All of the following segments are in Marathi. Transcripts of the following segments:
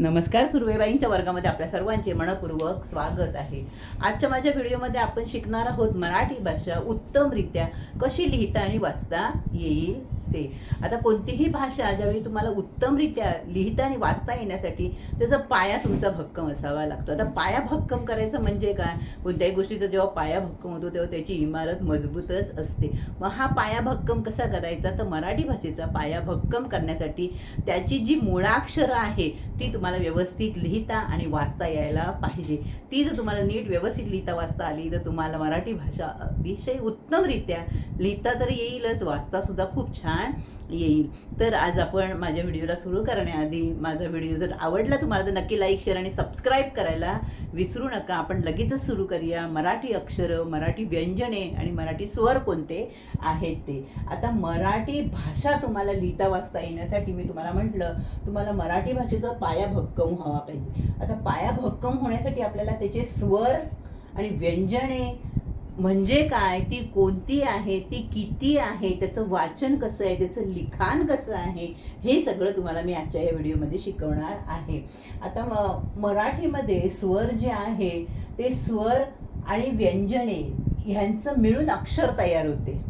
नमस्कार सुर्वेबाईंच्या वर्गामध्ये आपल्या सर्वांचे मनपूर्वक स्वागत आहे. आजच्या माझ्या व्हिडिओमध्ये आपण शिकणार आहोत मराठी भाषा उत्तमरित्या कशी लिहिता आणि वाचता येईल ते. आता कोणतीही भाषा ज्यावेळी तुम्हाला उत्तमरित्या लिहिता आणि वाचता येण्यासाठी त्याचा पाया तुमचा भक्कम असावा लागतो. आता पाया भक्कम करायचा म्हणजे काय? कोणत्याही गोष्टीचा जेव्हा पाया भक्कम होतो तेव्हा त्याची इमारत मजबूतच असते. मग हा पाया भक्कम कसा करायचा? तर मराठी भाषेचा पाया भक्कम करण्यासाठी त्याची जी मुळाक्षरं आहे ती तुम्हाला तुम्हाला व्यवस्थित लिहिता आणि वाचता यायला पाहिजे. ती जर तुम्हाला नीट व्यवस्थित लिहिता वाचता आली तर तुम्हाला मराठी भाषा अतिशय उत्तमरित्या लिहिता तर येईलच वाचता सुद्धा खूप छान येईल. तर आज आपण माझ्या व्हिडिओला सुरू करण्याआधी माझा व्हिडिओ जर आवडला तुम्हाला तर नक्की लाईक शेअर आणि सबस्क्राईब करायला विसरू नका. आपण लगेचच सुरू करूया. मराठी अक्षरं मराठी व्यंजने आणि मराठी स्वर कोणते आहेत ते. आता मराठी भाषा तुम्हाला लिहिता वाचता येण्यासाठी मी तुम्हाला म्हटलं तुम्हाला मराठी भाषेचा पाया भक्कम व्हावा पाहिजे. आता पाया भक्कम होण्यासाठी आपल्याला त्याचे स्वर आणि व्यंजने म्हणजे काय ती कोणती आहे ती किती आहे त्याचं वाचन कसं आहे त्याचं लिखाण कसं आहे हे सगळं तुम्हाला मी आजच्या या व्हिडिओमध्ये शिकवणार आहे. आता म मराठीमध्ये स्वर जे आहे ते स्वर आणि व्यंजने ह्यांचं मिळून अक्षर तयार होते.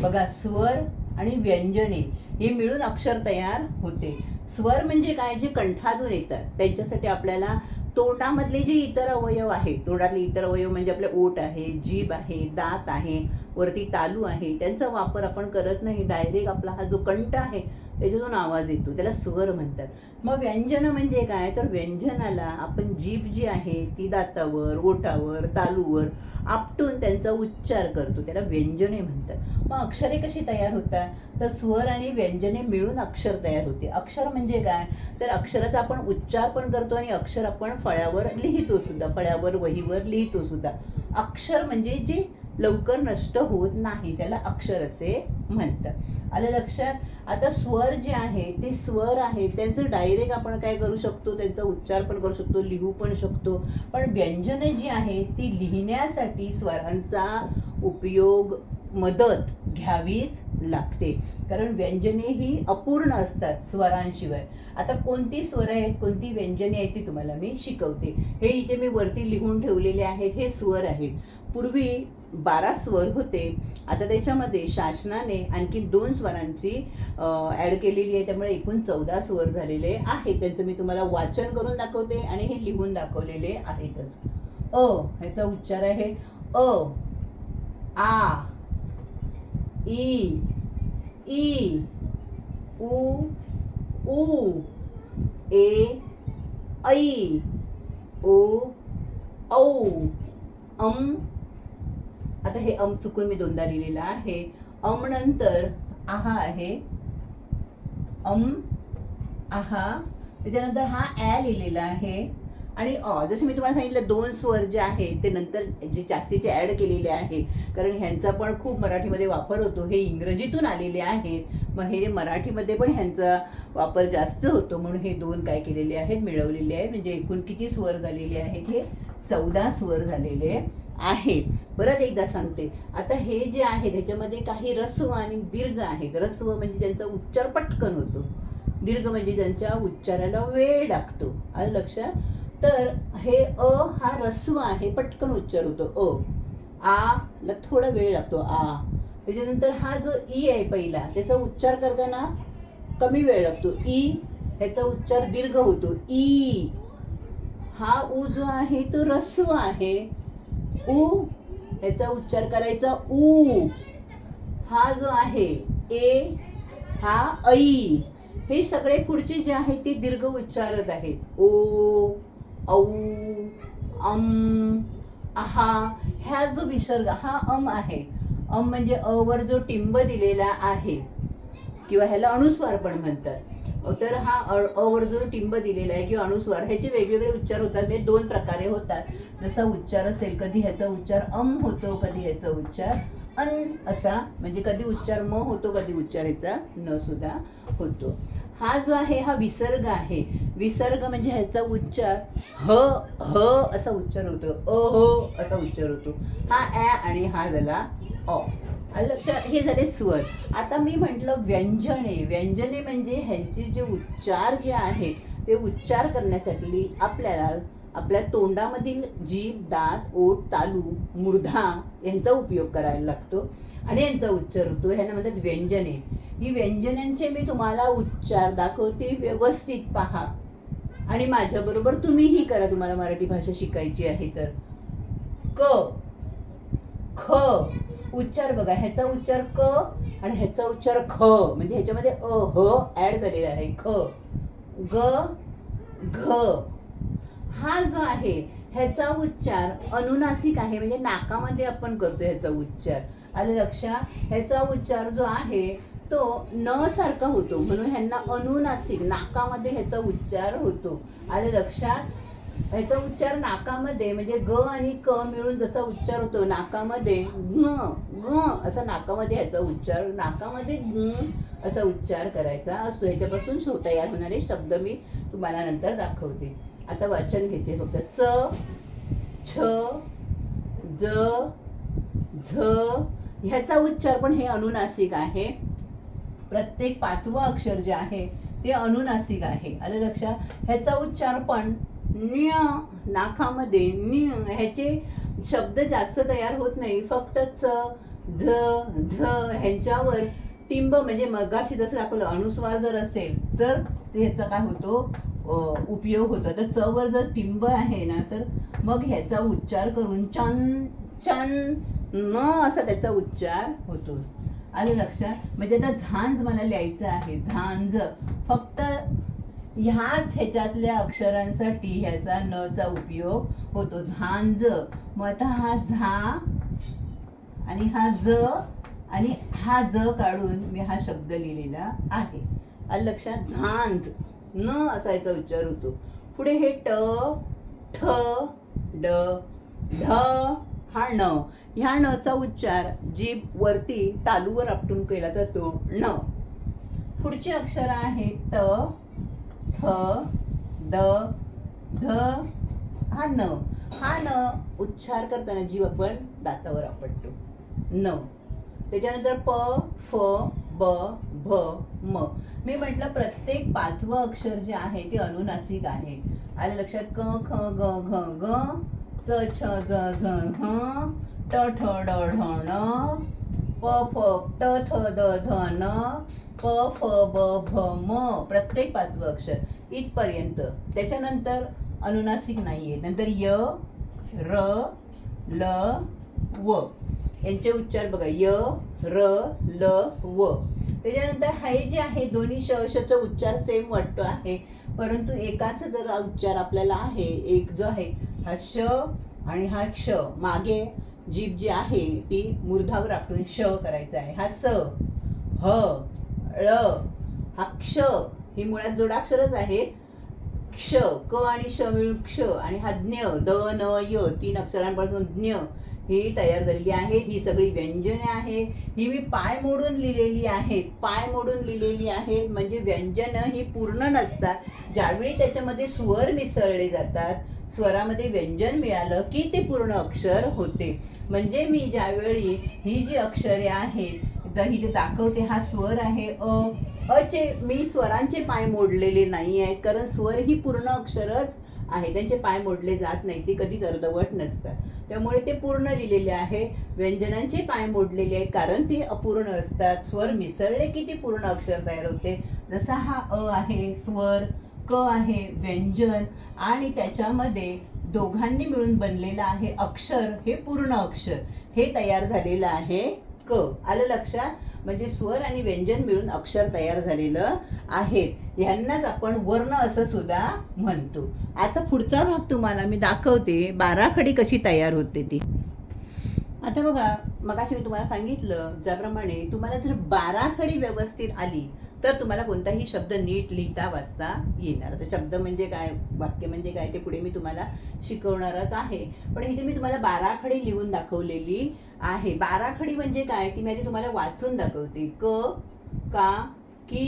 बघा स्वर आणि व्यंजने हे मिळून अक्षर तयार होते. स्वर म्हणजे काय? जे कंठातून येतात. त्यांच्यासाठी आपल्याला तोंडामधले जे इतर अवयव आहेत तोंडातले इतर अवयव म्हणजे आपले ओट आहे जीभ आहे दात आहे वरती तालू आहे त्यांचा वापर आपण करत नाही. डायरेक्ट आपला हा जो कंठ आहे त्याच्यातून आवाज येतो. त्याला स्वर म्हणतात. मग व्यंजन म्हणजे काय? तर व्यंजनाला आपण जीभ जी आहे ती दातावर ओठावर तालूवर आपटून त्यांचा उच्चार करतो. त्याला व्यंजने म्हणतात. मग अक्षरे कशी तयार होतात? तर स्वर आणि व्यंजने मिळून अक्षर तयार होते. अक्षर म्हणजे काय? तर अक्षराचा आपण उच्चार पण करतो आणि अक्षर आपण फळ्यावर लिहितो सुद्धा. फळ्यावर वहीवर लिहितो सुद्धा. अक्षर म्हणजे जे लवकर नष्ट होत नाही त्याला अक्षर असे म्हणतात. आलं लक्षात? आता स्वर जे आहे ते स्वर आहे त्यांचं डायरेक्ट आपण काय करू शकतो? त्यांचा उच्चार पण करू शकतो लिहू पण शकतो. पण व्यंजने जी आहे ती लिहिण्यासाठी स्वरांचा उपयोग मदत घ्यावीच लागते. कारण व्यंजने ही अपूर्ण असतात स्वरांशिवाय. आता कोणती स्वर आहेत कोणती व्यंजने आहेत ती तुम्हाला मी शिकवते. हे इथे मी वरती लिहून ठेवलेले आहेत हे स्वर आहेत. पूर्वी बारा स्वर होते. आता त्याच्यामध्ये शासनाने आणखी दोन स्वरांची ॲड केलेली आहे. त्यामुळे एकूण चौदा स्वर झालेले आहेत. त्यांचं मी तुम्हाला वाचन करून दाखवते आणि हे लिहून दाखवलेले आहेतच. अ ह्याचा उच्चार आहे. अ आ ई ई उ ऊ ए ऐ ओ औ अम आता हे अम चुकून मी दोनदा लिहिलेलं आहे. अम नंतर आहा आहे. अम आहा. त्याच्यानंतर हा ॲ लिहिलेला आहे. आणि अ जसं मी तुम्हाला सांगितलं दोन स्वर जे आहे ते नंतर जे जास्तीचे ॲड केलेले आहे. कारण ह्यांचा पण खूप मराठीमध्ये वापर होतो. हे इंग्रजीतून आलेले आहेत मग हे मराठीमध्ये पण ह्यांचा वापर जास्त होतो. म्हणून हे दोन काय केलेले आहेत मिळवलेले आहेत. म्हणजे एकूण किती स्वर झालेले आहेत हे? चौदा स्वर झालेले. आहे. परत एकदा सांगते. आता हे जे आहे त्याच्यामध्ये काही रस्व आणि दीर्घ आहेत. रस्व म्हणजे ज्यांचा उच्चार पटकन होतो. दीर्घ म्हणजे ज्यांच्या उच्चाराला वेळ लागतो. आलं लक्षात? तर हे अ हा रस्व आहे पटकन उच्चार होतो. अ आ ला थोडा वेळ लागतो. आ. त्याच्यानंतर हा जो ई आहे पहिला त्याचा उच्चार करताना कमी वेळ लागतो. ई ह्याचा उच्चार दीर्घ होतो. ई. हा उ जो आहे तो रस्व आहे. उ ह्याचा उच्चार करायचा ऊ हा जो आहे ए हा ऐ. हे सगळे पुढचे जे आहेत ते दीर्घ उच्चारत आहेत. ओ औ अम आहा. ह्या जो विसर्ग हा अम आहे. अम म्हणजे अ वर जो टिंब दिलेला आहे किंवा ह्याला अनुस्वार पण म्हणतात. तर हा अवर्जून टिंब दिलेला आहे किंवा अनुस्वार ह्याचे वेगवेगळे उच्चार होतात. म्हणजे दोन प्रकारे होतात. जसा उच्चार असेल कधी ह्याचा उच्चार अम होतो कधी ह्याचा उच्चार अन असा. म्हणजे कधी उच्चार म होतो कधी उच्चार ह्याचा न सुद्धा होतो. हा जो आहे हा विसर्ग आहे. विसर्ग म्हणजे ह्याचा उच्चार ह ह असा उच्चार होतो. अ हो असा उच्चार होतो. हा ॲ आणि हा झाला अ. लक्ष लक्षात हे झाले स्वर आता मी म्हटलं व्यंजने. व्यंजने म्हणजे ह्यांचे जे उच्चार जे आहेत ते उच्चार करण्यासाठी आपल्याला आपल्या तोंडामधील जीभ दात ओठ तालू मूर्धा यांचा उपयोग करायला लागतो. आणि यांचा उच्चार होतो. ह्यांना म्हणतात व्यंजने. ही व्यंजनांचे मी तुम्हाला उच्चार दाखवते व्यवस्थित पहा. आणि माझ्याबरोबर तुम्हीही करा. तुम्हाला मराठी भाषा शिकायची आहे तर. क ख उच्चार बघा ह्याचा उच्चार क आणि ह्याचा उच्चार ख. म्हणजे ह्याच्यामध्ये अ ह ऍड झालेला आहे. ख. ग घ. हा जो आहे ह्याचा उच्चार अनुनासिक आहे. म्हणजे नाकामध्ये आपण करतो ह्याचा उच्चार. आले लक्षात ह्याचा उच्चार जो आहे तो न सारखा होतो. म्हणून ह्यांना अनुनासिक नाकामध्ये ह्याचा उच्चार होतो. आले लक्षात? ह्याचा उच्चार नाकामध्ये म्हणजे ग आणि क मिळून जसा उच्चार होतो नाकामध्ये ग असा नाकामध्ये ह्याचा उच्चार नाकामध्ये ग असा उच्चार करायचा असतो. ह्याच्यापासून शो तयार होणारे शब्द मी तुम्हाला नंतर दाखवते. आता वाचन घेते फक्त. च छ ज झ ह्याचा उच्चार पण हे अनुनासिक आहे. प्रत्येक पाचवं अक्षर जे आहे ते अनुनासिक आहे. आलं लक्षात? ह्याचा उच्चार पण न्य नाकामध्ये न्य ह्याचे शब्द जास्त तयार होत नाही. फक्त च झ झ ह्यांच्यावर टिंब म्हणजे मगाशी जसं दाखवलं अनुस्वार जर असेल तर ह्याचा काय होतो? उपयोग होतो. तर च वर जर टिंब आहे ना तर मग ह्याचा उच्चार करून चन चन न असा त्याचा उच्चार होतो. आलं लक्षात? म्हणजे आता झांज मला लिहायचं आहे. झांज. फक्त ह्याच ह्याच्यातल्या अक्षरांसाठी ह्याचा न चा उपयोग होतो. झांज मग आता हा झा आणि हा ज आणि हा ज काढून मी हा शब्द लिहिलेला आहे. लक्षात झांज न असायचा उच्चार होतो. पुढे हे ट ठ ड ढ हा न. ह्या न चा उच्चार जीभ वरती तालूवर आपटून केला जातो. न. पुढची अक्षर आहे त थ द ध हा न. हा न उच्चार करताना जीव आपण दातावर आपटतो. न. त्याच्यानंतर प फ ब भ म. मी म्हटलं प्रत्येक पाचवं अक्षर जे आहे ते अनुनासिक आहे. आलं लक्षात? क ख ग घ ग च छ ज झ ह ट ठ ड ढ ण प फ त थ द ध न. प फ ब भ म प्रत्येक पाचवं अक्षर. इथपर्यंत. त्याच्यानंतर अनुनासिक नाहीये. नंतर य र ल व. यांचे उच्चार बघा. य र ल व. त्याच्यानंतर हे जे आहे दोन्ही श शचा उच्चार सेम वाटतो आहे. परंतु एकाच जर उच्चार आपल्याला आहे एक जो आहे हा श आणि हा क्ष. मागे जीभ जी आहे ती मूर्धावर आपण श करायचा आहे. हा स ह ळ हा क्ष ही मुळात जोडाक्षरच आहे. क्ष क आणि श मिळून क्ष आणि हा ज्ञ द न य तीन अक्षरांपासून ज्ञ ही तयार झालेली आहे. ही सगळी व्यंजने आहे. ही मी पाय मोडून लिहिलेली आहेत पाय मोडून लिहिलेली आहेत म्हणजे व्यंजनं ही पूर्ण नसतात. ज्यावेळी त्याच्यामध्ये स्वर मिसळले जातात स्वरामध्ये व्यंजन मिळालं की ते पूर्ण अक्षर होते. म्हणजे मी ज्यावेळी ही जी अक्षरे आहेत इथे दाखवते हा स्वर आहे. अ अचे मी स्वरांचे पाय मोडलेले नाही आहेत कारण स्वर ही पूर्ण अक्षरच आहे. त्यांचे पाय मोडले जात नाही ते कधीच अर्धवट नसतात. त्यामुळे ते पूर्ण लिहिलेले आहे. व्यंजनांचे पाय मोडलेले आहेत कारण ते अपूर्ण असतात. स्वर मिसळले की ते पूर्ण अक्षर तयार होते. जसा हा अ आहे स्वर क आहे व्यंजन आणि त्याच्यामध्ये दोघांनी मिळून बनलेलं आहे अक्षर हे पूर्ण अक्षर. हे तयार झालेलं आहे क. आलं लक्षात? म्हणजे स्वर आणि व्यंजन मिळून अक्षर तयार झालेलं आहेत. ह्यांनाच आपण वर्ण असं सुद्धा म्हणतो. आता पुढचा भाग तुम्हाला मी दाखवते. बाराखडी कशी तयार होते ती. आता बघा मगाशी मी तुम्हाला सांगितलं ज्याप्रमाणे तुम्हाला जर बाराखडी व्यवस्थित आली तर तुम्हाला कोणताही शब्द नीट लिहिता वाचता येणार. तर शब्द म्हणजे काय वाक्य म्हणजे काय ते पुढे मी तुम्हाला शिकवणारच आहे. पण इथे मी तुम्हाला बाराखडी लिहून दाखवलेली आहे. बाराखडी म्हणजे काय? ती मी आधी तुम्हाला वाचून दाखवते. क का की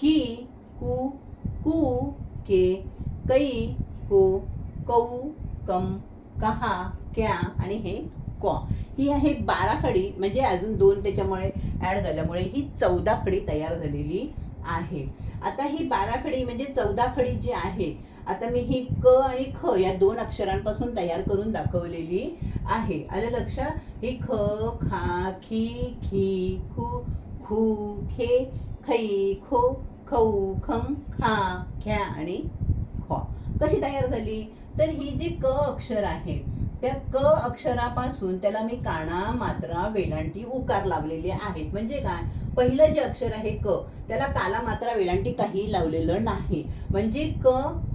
की कु कु के कै को कौ कम कहा क्या आणि हे क्वा ही आहे बारा खडी म्हणजे अजून दोन त्याच्यामुळे ऍड झाल्यामुळे ही चौदा खडी तयार झालेली आहे. आता ही बारा खडी म्हणजे चौदा खडी जी आहे आता मी ही क आणि ख या दोन अक्षरांपासून तयार करून दाखवलेली आहे. आलं लक्षात? ही ख खा खी खी खू खू खे खै खो खौ खम खा ख्या आणि ख्वा कशी तयार झाली? तर ही जी क अक्षर आहे त्या क अक्षरापासून त्याला मी काना मात्रा वेलांटी उकार लावलेले आहेत. म्हणजे काय? पहिलं जे अक्षर आहे क त्याला काला मात्रा वेलांटी काही लावलेलं नाही. म्हणजे क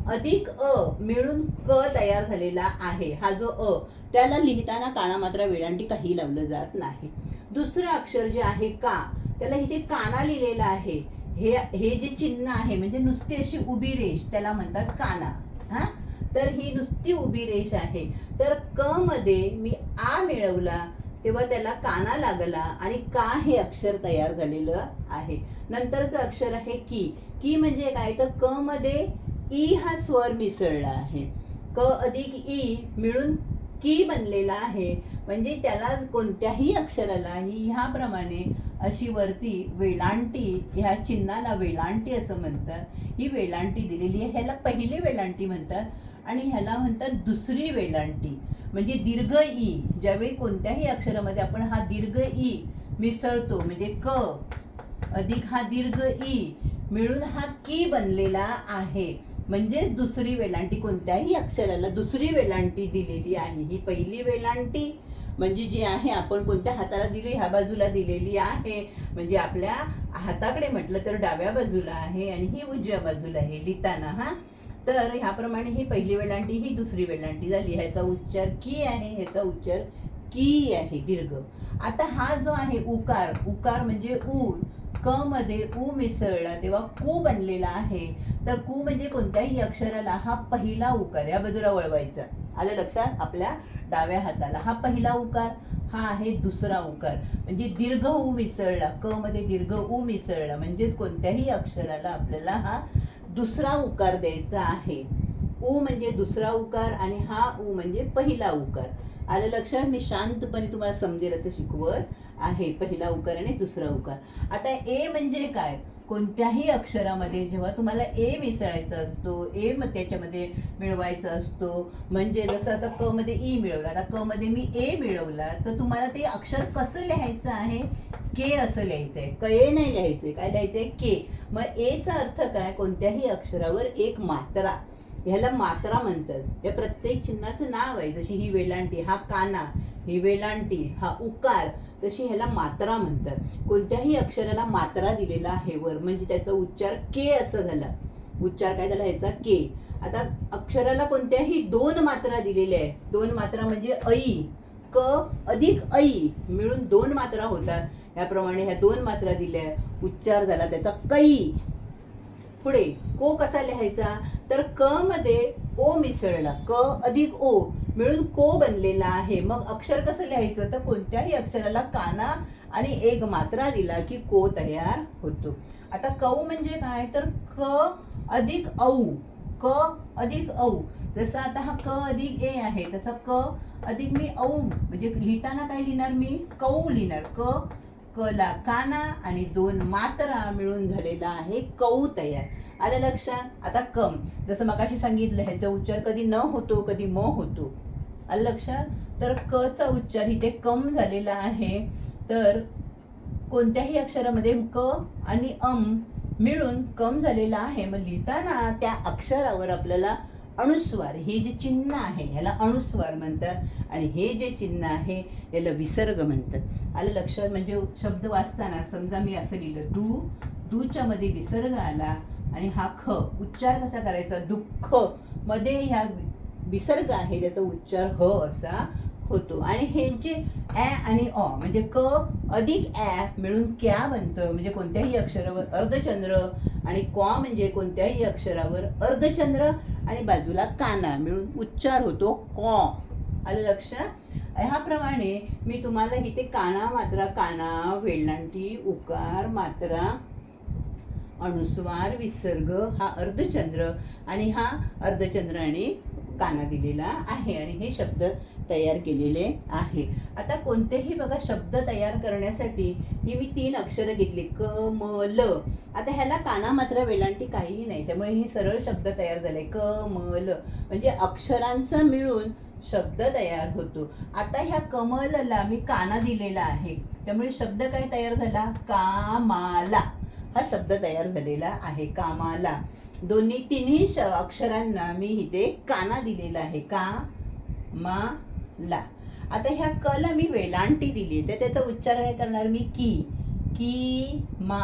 अधिक अ मिळून क तयार झालेला आहे. हा जो अ त्याला लिहिताना काना मात्रा वेलांटी काही लावलं जात नाही. दुसरं अक्षर जे आहे का त्याला इथे काना लिहिलेला आहे. हे हे जे चिन्ह आहे म्हणजे नुसती अशी उभी रेष त्याला म्हणतात काना हा? तर ही नुसती उभी रेष आहे. तर क मध्ये मी आ मिळवला तेव्हा त्याला काना लागला आणि का हे अक्षर तयार झालेलं आहे. नंतरचं अक्षर आहे की. की म्हणजे काय? तर क मध्ये ई हा स्वर मिसळला आहे. क अधिक ई मिळून की बनलेला आहे. म्हणजे त्याला कोणत्याही अक्षराला ही ह्याप्रमाणे अशी वरती वेलांटी ह्या चिन्हाला वेलांटी असं म्हणतात. ही वेलांटी दिलेली आहे. ह्याला पहिली वेलांटी म्हणतात. आणि ह्याला म्हणतात दुसरी वेलांटी. म्हणजे दीर्घ ई ज्यावेळी कोणत्याही अक्षरामध्ये आपण हा दीर्घ ई मिसळतो म्हणजे क अधिक हा दीर्घ ई मिळून हा की बनलेला आहे. म्हणजेच दुसरी वेलांटी कोणत्याही अक्षराला दुसरी वेलांटी दिलेली आहे. ही पहिली वेलांटी म्हणजे जी आहे आपण कोणत्या हाताला दिली? ह्या बाजूला दिलेली आहे. म्हणजे आपल्या हाताकडे म्हटलं तर डाव्या बाजूला आहे आणि ही उजव्या बाजूला आहे. लिहिताना हा. तर ह्याप्रमाणे ही पहिली वेलांटी ही दुसरी वेलांटी झाली. ह्याचा उच्चार की आहे ह्याचा उच्चार की आहे दीर्घ. आता हा जो आहे उकार उकार म्हणजे ऊ. क मध्ये ऊ मिसळला तेव्हा कू बनलेला आहे. तर कू म्हणजे कोणत्याही अक्षराला हा पहिला उकार या बाजूला वळवायचा. आलं लक्षात? आपल्या डाव्या हाताला. हा पहिला उकार हा आहे दुसरा उकार. म्हणजे दीर्घ ऊ मिसळला क मध्ये दीर्घ ऊ मिसळला. म्हणजेच कोणत्याही अक्षराला आपल्याला हा दुसरा उकार द्यायचा आहे. ऊ म्हणजे दुसरा उकार आणि हा ऊ म्हणजे पहिला उकार. आलं लक्षात? मी शांतपणे तुम्हाला समजेल असं शिकवत आहे. पहिला उकार आणि दुसरा उकार. आता ए म्हणजे काय? कोणत्याही अक्षरामध्ये जेव्हा तुम्हाला ए मिसळायचा असतो ए म त्याच्यामध्ये मिळवायचा असतो म्हणजे जसं आता क मध्ये ई मिळवला आता क मध्ये मी ए मिळवला तर तुम्हाला ते अक्षर कसं लिहायचं आहे? के असं लिहायचं आहे क ए नाही लिहायचंय. काय लिहायचंय? के मग एचा अर्थ काय? कोणत्याही अक्षरावर एक मात्रा. ह्याला मात्रा म्हणतात. या प्रत्येक चिन्हाचं नाव आहे. जशी ही वेलांटी हा काना ही वेलांटी हा उकार तशी ह्याला मात्रा म्हणतात. कोणत्याही अक्षराला मात्रा दिलेला आहे वर म्हणजे त्याचा उच्चार के असं झाला. उच्चार काय झाला? ह्याचा के आता अक्षराला कोणत्याही दोन मात्रा दिलेल्या आहेत. दोन मात्रा म्हणजे ऐ क अधिक ऐ मिळून दोन मात्रा होतात. याप्रमाणे ह्या दोन मात्रा दिल्या. उच्चार झाला त्याचा कै. पुढे को कसा लिहायचा? तर क मध्ये ओ मिसळला क अधिक ओ मिळून को बनलेला आहे. मग अक्षर कसं लिहायचं? तर कोणत्याही अक्षराला काना आणि एक मात्रा दिला की को तयार होतो. आता कौ म्हणजे काय? तर क अधिक औ क अधिक औ. जसं आता हा क अधिक ए आहे तसं क अधिक मी औ म्हणजे लिहिताना काय लिहिणार मी? कौ लिहिणार. क कला काना आणि दोन मात्रा मिळून झालेला आहे कौ तयार. आलं लक्षात? आता कम. जसं मगाशी सांगितलं ह्याचा उच्चार कधी न होतो कधी म होतो. आलं लक्षात? तर क चा उच्चार इथे कम झालेला आहे. तर कोणत्याही अक्षरामध्ये क आणि अम मिळून कम झालेला आहे. मग लिहिताना त्या अक्षरावर आपल्याला अणुस्वार हे जे चिन्ह आहे ह्याला अणुस्वार म्हणतात. आणि हे जे चिन्ह आहे याला विसर्ग म्हणतात. आलं लक्षात? म्हणजे शब्द वाचताना समजा मी असं लिहिलं दू दूच्या मध्ये विसर्ग आला आणि हा ख उच्चार कसा करायचा? दुःख. मध्ये ह्या विसर्ग आहे त्याचा उच्चार ह असा होतो. आणि हे जे ॲ आणि अ म्हणजे क अधिक ॲ मिळून क्या बनतं? म्हणजे कोणत्याही अक्षरावर अर्धचंद्र आणि क्वा म्हणजे कोणत्याही अक्षरावर अर्धचंद्र आणि बाजूला काना मिळून उच्चार होतो कॉ. आलं लक्षात ह्याप्रमाणे मी तुम्हाला इथे काना मात्रा काना वेलांटी उकार मात्रा अनुस्वार विसर्ग हा अर्धचंद्र आणि हा अर्धचंद्र आणि काना दिलेला आहे आणि हे शब्द तयार केलेले आहे. आता कोणतेही बघा शब्द तयार करण्यासाठी ही मी तीन अक्षरं घेतली. क म ल. आता ह्याला काना मात्र वेलांटी काहीही नाही. त्यामुळे हे सरळ शब्द तयार झाले. क म ल. म्हणजे अक्षरांचं मिळून शब्द तयार होतो. आता ह्या कमलला मी काना दिलेला आहे. त्यामुळे शब्द काय तयार झाला? कामाला. हा शब्द तयार झालेला आहे कामाला. दोन्ही तिन्ही श अक्षरांना मी इथे काना दिलेला आहे. का मा ला. आता ह्या कला मी वेलांटी दिली तर त्याचा उच्चार काय करणार मी? की की मा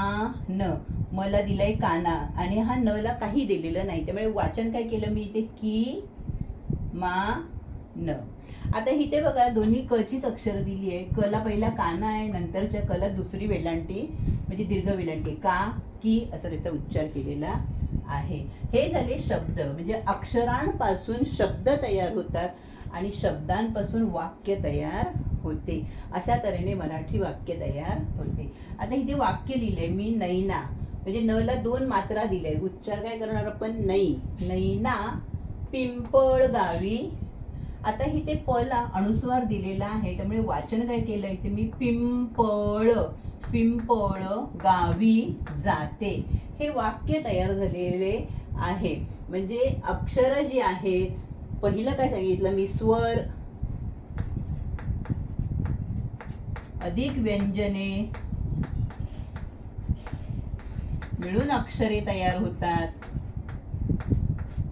न. मला दिलाय काना आणि हा न ला काही दिलेलं नाही. त्यामुळे वाचन काय केलं मी इथे? की मा न. आता इथे बघा दोन्ही कचीच अक्षर दिली आहे कला पहिला काना आहे नंतरच्या कला दुसरी वेलांटी म्हणजे दीर्घ वेलांटी. का की असा त्याचा उच्चार केलेला आहे. हे झाले शब्द. म्हणजे अक्षरांपासून शब्द तयार होतात आणि शब्दांपासून वाक्य तयार होते. अशा तऱ्हेने मराठी वाक्य तयार होते. आता इथे वाक्य लिहिले मी नैना. म्हणजे न ला दोन मात्रा दिल्या उच्चार काय करणार आपण? नई. नैना पिंपळ गावी आता इथे प ला अनुस्वार दिलेला आहे त्यामुळे वाचन काय केलं इथे मी पिंपळ पिंपळ गावी जाते. हे वाक्य तयार झालेले आहे. म्हणजे अक्षर जी आहेत पहिलं काय सांगितलं मी? स्वर. अधिक व्यंजने. मिळून अक्षरे तयार होतात.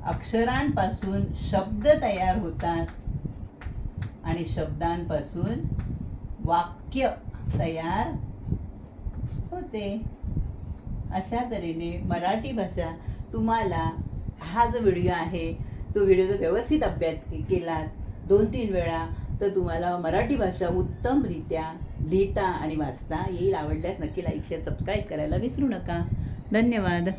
अक्षरांपासून शब्द तयार होतात. आणि शब्दांपासून वाक्य तयार होते. अशा तऱ्हेने मराठी भाषा तुम्हाला हा जो व्हिडिओ आहे तो व्हिडिओ जर व्यवस्थित अभ्यास केलात दोन तीन वेळा तर तुम्हाला मराठी भाषा उत्तमरित्या लिहिता आणि वाचता येईल. आवडल्यास नक्की लाईक शेअर सबस्क्राईब करायला विसरू नका. धन्यवाद.